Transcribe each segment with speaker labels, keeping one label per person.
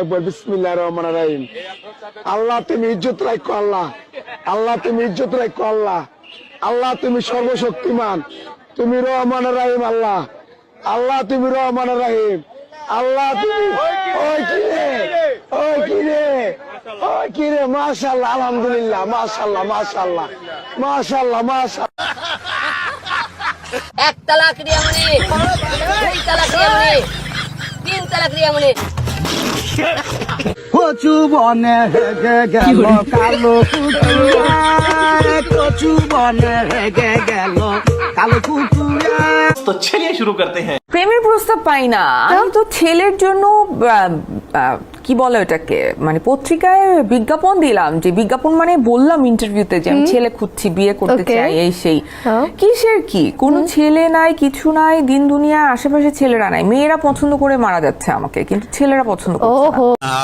Speaker 1: একবার বিসমিল্লাহ রহমান রাহিম। আল্লাহ তুমি ইজ্জত রাখো আল্লাহ। আল্লাহ তুমি ইজ্জত রাখো আল্লাহ। আল্লাহ তুমি সর্বশক্তিমান। তুমি রহমান রাহিম আল্লাহ। আল্লাহ তুমি রহমান রাহিম। আল্লাহ তুমি ওই কিরে ওই কিরে ওই কিরে মাশাল্লাহ আলহামদুলিল্লাহ মাশাল্লাহ মাশাল্লাহ মাশাল্লাহ মাশাল্লাহ
Speaker 2: এক তালাক রিয়া মনে দুই তালাক রিয়া মনে তিন তালাক রিয়া মনে।
Speaker 3: কচু বনে হেগে গেল কালো কুকুরা কচু বনে হেগে গেল কালো কুকুরা
Speaker 4: তো ছেলে শুরু করতে হ্যাঁ
Speaker 5: প্রেমের প্রস্তাব পাই না। আমি তো ছেলের জন্য কি বলে ওটাকে মানে পত্রিকায় বিজ্ঞাপন দিলাম যে বিজ্ঞাপন মানে বললাম ইন্টারভিউতে যে আমি ছেলে খুঁজছি বিয়ে করতে চাই এই সেই। কিসের কি? কোনো ছেলে নাই কিছু নাই দিন দুনিয়া আশেপাশে ছেলেরা নাই। মেয়েরা পছন্দ করে মারা যাচ্ছে আমাকে কিন্তু ছেলেরা পছন্দ করে না।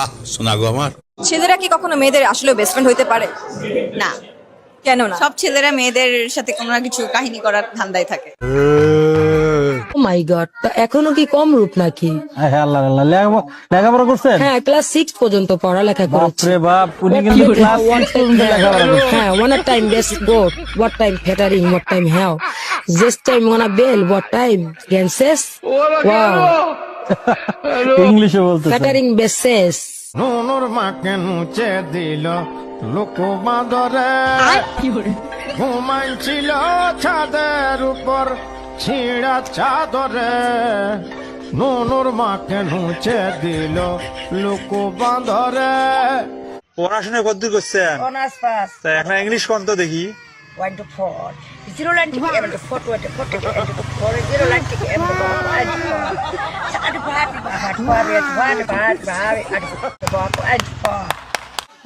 Speaker 6: ছেলেরা কি কখনো মেয়েদের আসলে বেস্ট ফ্রেন্ড হইতে পারে? না। কেন না সব ছেলেরা মেয়েদের সাথে কোনো না কিছু কাহিনী করার ধান্দায় থাকে।
Speaker 7: মাই গড Oh এখনও কি কম রূপ নাকি?
Speaker 3: হ্যাঁ আল্লাহ আল্লাহ লেখাপড়া লেখাপড়া করছেন?
Speaker 7: হ্যাঁ ক্লাস সিক্স পর্যন্ত পড়ালেখা করেছি।
Speaker 3: বাপরে বাপ উনি কিন্তু ক্লাস সিক্স পর্যন্ত লেখাপড়া করছেন।
Speaker 7: হ্যাঁ ওয়ান টাইম বেস গোট what টাইম ফেটারিং what টাইম হ্যাও just টাইম ওয়ানা বেল what টাইম গ্যান্সেস ওয়াও
Speaker 3: ইংলিশে বলতেছে
Speaker 7: ফেটারিং বেসেস
Speaker 8: নুনুর মাকে নুচে দিল লোক বাঁদরে ঘুমাইছিল ছাদের উপর ছিঁড়া চাদরে নুনুর মাকে নুচে দিল লোক বাঁদরে
Speaker 9: পড়াশোনা কতদূর করছেন?
Speaker 6: Honours pass.
Speaker 9: তা এখন ইংলিশ কোন তো দেখি?
Speaker 6: ওয়ান টু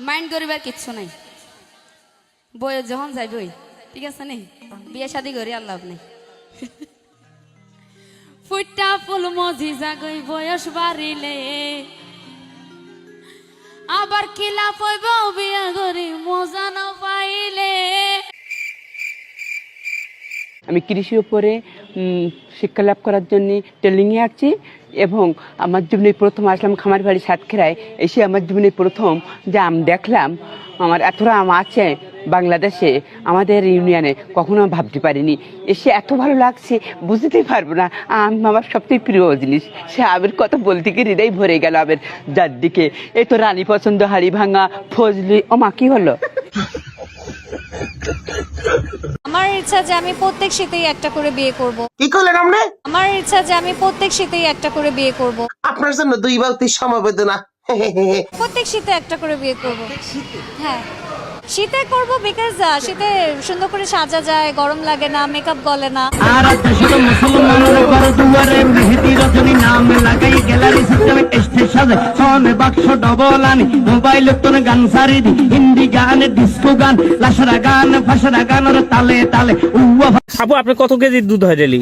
Speaker 10: মাইন্ড করিবার কিচ্ছু নাই বই যখন যাইবই ঠিক আছে নি বিয়ে শাদি করি আর লাভ নেই ফুটা ফুল মজি জাগই বয়স বাড়িলে আবার কিলা পইব বিয়া করি মজা না পাইলে
Speaker 11: আমি কৃষির উপরে শিক্ষা লাভ করার জন্য ট্রেনিংয়ে আসছি এবং আমার জীবনে প্রথম আসলাম খামার বাড়ি সাতক্ষীরায়। এসে আমার জীবনে প্রথম যে আম দেখলাম, আমার এতটা আম আছে বাংলাদেশে, আমাদের ইউনিয়নে, কখনো ভাবতে পারিনি। এসে এত ভালো লাগছে বুঝতেই পারব না, আম আমার সবথেকে প্রিয় জিনিস। সে আমের কথা বলতে গিয়ে হৃদয় ভরে গেল আমের যার দিকে এই তো রানী পছন্দ হাড়ি ভাঙা, ফজলি ও মা কি হলো?
Speaker 10: আমার ইচ্ছা যে আমি প্রত্যেক শীতেই একটা করে বিয়ে করব।
Speaker 3: কি করলেন আপনি?
Speaker 10: আমার ইচ্ছা যে আমি প্রত্যেক শীতেই একটা করে বিয়ে করব।
Speaker 3: আপনার জন্য দুই বালতি সমবেদনা।
Speaker 10: প্রত্যেক শীতে একটা করে বিয়ে করব। হ্যাঁ। শীতে করব বিকজ শীতে সুন্দর করে সাজা যায় গরম লাগে না মেকআপ গলে না।
Speaker 3: আর দেশের মুসলমানের ঘর দুয়ারে মেহেদি রজনী নাম লাগাই গ্যালারি সিস্টেমে সাজে। বাক্স ডবল আনি মোবাইল তোর গান সারি দি হিন্দি গান ডিস্কো গান লাসরা গান ফাসরা গানের তালে
Speaker 4: আপু আপনার কত কেজি দুধ হয় ডেলি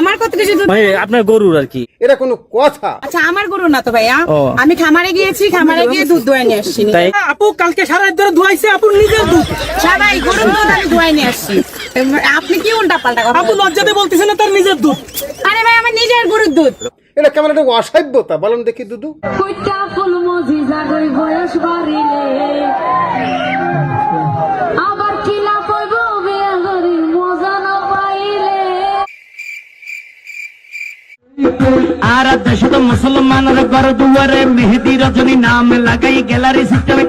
Speaker 6: আমার কত কিছু
Speaker 4: মানে আপনার গরুর আর কি।
Speaker 1: এটা কোনো কথা।
Speaker 6: আচ্ছা আমার গরু না তো ভাইয়া।
Speaker 4: ও।
Speaker 6: আমি খামারে গিয়েছি খামারে গিয়ে দুধ দোয়া নিয়ে আসছি।
Speaker 4: তাই
Speaker 3: আপু কালকে সারা রাত ধরে ধুয়াইছে আপু নিজের দুধ।
Speaker 6: সবাই গরুর দুধ আমি দোয়াই নিয়ে আসছি। আপনি কি উল্টা পাল্টা কথা
Speaker 3: আপু লজ্জাতে বলতেছে না তার নিজের দুধ।
Speaker 6: আরে ভাই আমার নিজের গরুর দুধ।
Speaker 1: এটা কেমন একটা অসভ্যতা বলেন দেখি দুদু
Speaker 10: ফুটা ফুল মজি জাগই বয়স বাড়িলে।
Speaker 3: দেশের মুসলমানের ঘর দুয়ারে মেহেদি রজনী নাম লাগাই গ্যালারি সিস্টেমে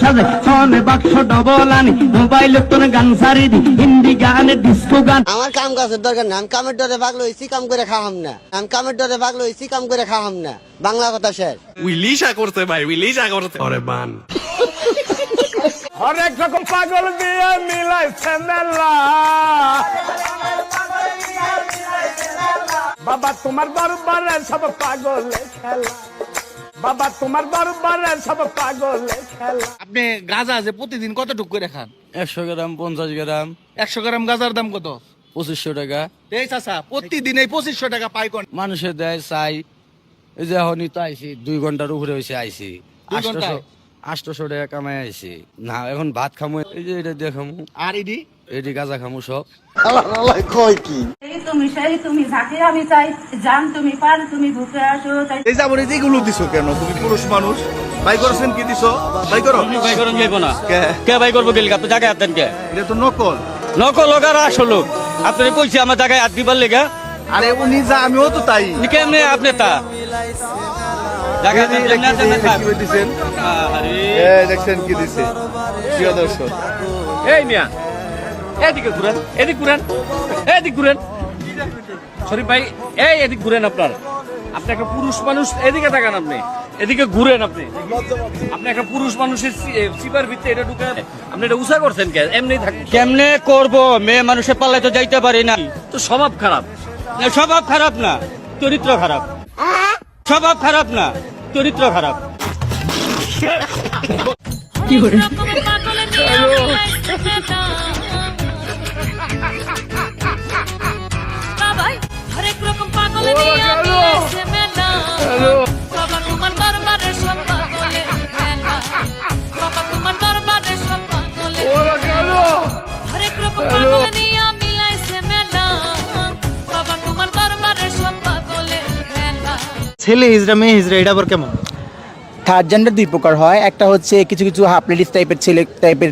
Speaker 3: সাজে। সনে বাক্স ডবল আনি মোবাইল তোর গান সারি দি। হিন্দি গান ডিস্কো গান।
Speaker 2: আমার কাম কাজের দরকার না। আমি কামের ডরে ভাগলো ইসি কাম করে খাওয়াম না। আমি কামের ডরে ভাগলো ইসি কাম করে খাওয়াম না। বাংলা কথা শেষ।
Speaker 9: উইলিশা করতে ভাই উইলিশা করতে। আরে বান।
Speaker 1: হরেক রকম পাগল দিয়ে মিলাইছে মেলা বাবা তোমার বারবারে সব পাগলে খেলা। বাবা তোমার বারবারে সব পাগলে খেলা।
Speaker 9: আপনি গাজা যে প্রতিদিন কত টুক করে খান?
Speaker 3: একশো গ্রাম পঞ্চাশ গ্রাম।
Speaker 9: একশো গ্রাম গাজার দাম কত?
Speaker 3: পঁচিশশো টাকা।
Speaker 9: এই চাচা প্রতিদিন এই পঁচিশশো টাকা পাই কোন?
Speaker 3: মানুষের দেয় চাই। এই যে এখনই তো আইসি দুই ঘণ্টার উপরে হয়েছে আইসি
Speaker 9: দুই ঘন্টায়?
Speaker 3: আটশোশো আটশোশো টাকা কামাই আইসি না এখন ভাত খামো। এই যে এটা দিয়ে খামো
Speaker 9: আর ইডি? এটি গাজা খামু সব।
Speaker 1: কয় কি?
Speaker 6: তুমি সেই তুমি যাকে আমি চাই জান তুমি পার তুমি বুকে আসো
Speaker 9: এই যাব যেগুলো দিছো কেন? তুমি পুরুষ মানুষ। ভাই করছেন কি দিছো? ভাই করো।
Speaker 3: ভাই করুন যাইবো না।
Speaker 9: কে?
Speaker 3: কে ভাই করব গেলি আপনি জায়গায় হাত দেন কে?
Speaker 9: এটা তো নকল।
Speaker 3: নকল লোক আর আসল লোক। আপনি কইছি আমার জায়গায় হাত দিবার লেগা।
Speaker 9: আরে উনি যা আমিও তো তাই।
Speaker 3: কেমনে আপনি তা
Speaker 9: দেখছেন কি দিছে। প্রিয় দর্শক।
Speaker 4: এই মিয়া এদিকে ঘুরেন এদিক ঘুরেন এদিক ঘুরেন। শরীফ ভাই এই এদিক ঘুরেন আপনার। আপনি একটা পুরুষ মানুষ এদিকে তাকান আপনি। এদিকে ঘুরেন আপনি। আপনি একটা পুরুষ মানুষের সিপার ভিতরে এটা ঢুকে আপনি এটা উষা করছেন কে? এমনি থাক
Speaker 3: কেমনে করব? মেয়ে মানুষের পাল্লায় তো যাইতে পারি না।
Speaker 4: তো স্বভাব খারাপ।
Speaker 3: না, স্বভাব খারাপ না চরিত্র খারাপ। স্বভাব খারাপ না চরিত্র খারাপ।
Speaker 10: হরেক
Speaker 8: ছেলে হিজড়া মেয়ে হিজড়া এটা আবার কেমন?
Speaker 12: থার্ড জেন্ডার দুই প্রকার হয়। একটা হচ্ছে কিছু কিছু হাফ লেডিস টাইপের ছেলে টাইপের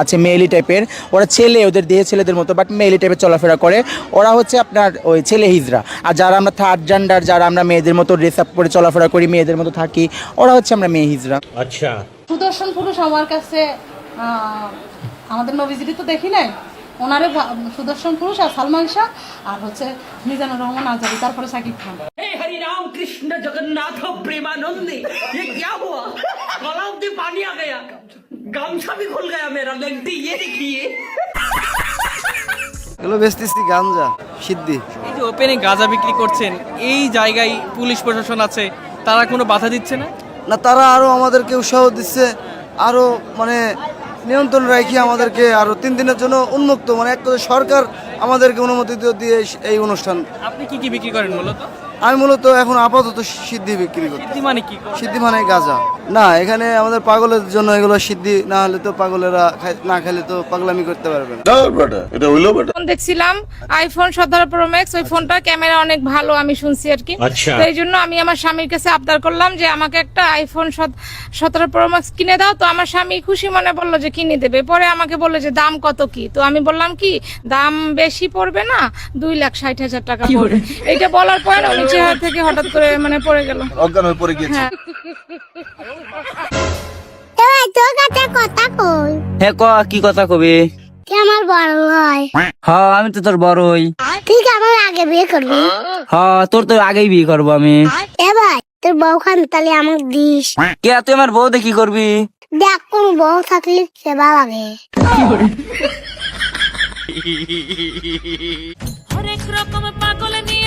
Speaker 12: আছে মেয়েলি টাইপের ওরা ছেলে ওদের দেহে ছেলেদের মতো বাট মেয়েলি টাইপের চলাফেরা করে। ওরা হচ্ছে আপনার ওই ছেলে হিজরা। আর যারা আমরা থার্ড জেন্ডার যারা আমরা মেয়েদের মতো ড্রেস আপ করে চলাফেরা করি মেয়েদের মতো থাকি ওরা হচ্ছে আমরা মেয়ে হিজরা। আচ্ছা।
Speaker 6: সুদর্শন পুরুষ আমার কাছে আমাদের নবীজিরই তো দেখি নাই? ওনারে সুদর্শন পুরুষ আর সালমান শাহ আর হচ্ছে মিজানুর রহমান আজারি তারপরে সাকিব খান।
Speaker 3: जगन्नाथ प्रेमानंदी ये क्या हुआ गलाव में पानी आ गया गामछा भी खुल गया मेरा लेंटी ये देखिए
Speaker 2: এগুলো বেচতেছি গাঞ্জা সিদ্ধি
Speaker 4: এই যে ওপেনে গাঁজা বিক্রি করছেন এই জায়গায় পুলিশ প্রশাসন আছে তারা কোনো বাধা দিচ্ছে না
Speaker 2: না তারা আরো আমাদেরকে উৎসাহ দিচ্ছে আরো মানে নিয়ন্ত্রণ রেখে আমাদেরকে আরো তিন দিনের জন্য উন্মুক্ত মানে এক কথায় সরকার আমাদেরকে অনুমতি দিয়ে- দিয়ে এই অনুষ্ঠান
Speaker 4: আপনি কি কি বিক্রি করেন মূলত
Speaker 2: আমি মূলত এখন আপাতত সিদ্ধি বিক্রি করি
Speaker 4: সিদ্ধি মানে কি?
Speaker 2: সিদ্ধি মানে গাঁজা। না এখানে আমাদের পাগলের জন্য এগুলো সিদ্ধি না হলে তো পাগলেরা না খেলে তো পাগলামি করতে পারবে না।
Speaker 6: ফোন দেখছিলাম আইফোন প্রো ম্যাক্স ওই ফোনটা ক্যামেরা অনেক ভালো আমি শুনছি আর কি। তো এই জন্য আমি আমার স্বামীর কাছে আবদার করলাম যে আমাকে একটা আইফোন সতেরো প্রো ম্যাক্স কিনে দাও। তো আমার স্বামী খুশি মনে বলল যে কিনে দেবে। পরে আমাকে বলল যে দাম কত কি? তো আমি বললাম কি দাম বেশি পড়বে না দুই লাখ ষাট হাজার টাকা পড়বে। এইটা বলার পরে চেহারা থেকে হঠাৎ করে মানে পড়ে গেল।
Speaker 9: অজ্ঞান হয়ে পড়ে গিয়েছে।
Speaker 6: হ্যাঁ।
Speaker 10: কথা কই?
Speaker 3: হ্যাঁ ক কি কথা কবি?
Speaker 10: আমার বড় হয়।
Speaker 3: হ্যাঁ আমি তো তোর বড় হই।
Speaker 10: ঠিক আমার আগে বিয়ে করবি?
Speaker 3: হ্যাঁ তোর তো আগেই বিয়ে করব আমি।
Speaker 10: এ ভাই তোর বউ খান তাহলে আমাকে দিস।
Speaker 3: কে তুই আমার বউ দেখি করবি?
Speaker 10: দেখ কোন বউ থাকলে সেবা লাগে। হরেক রকম পাগল নিয়ে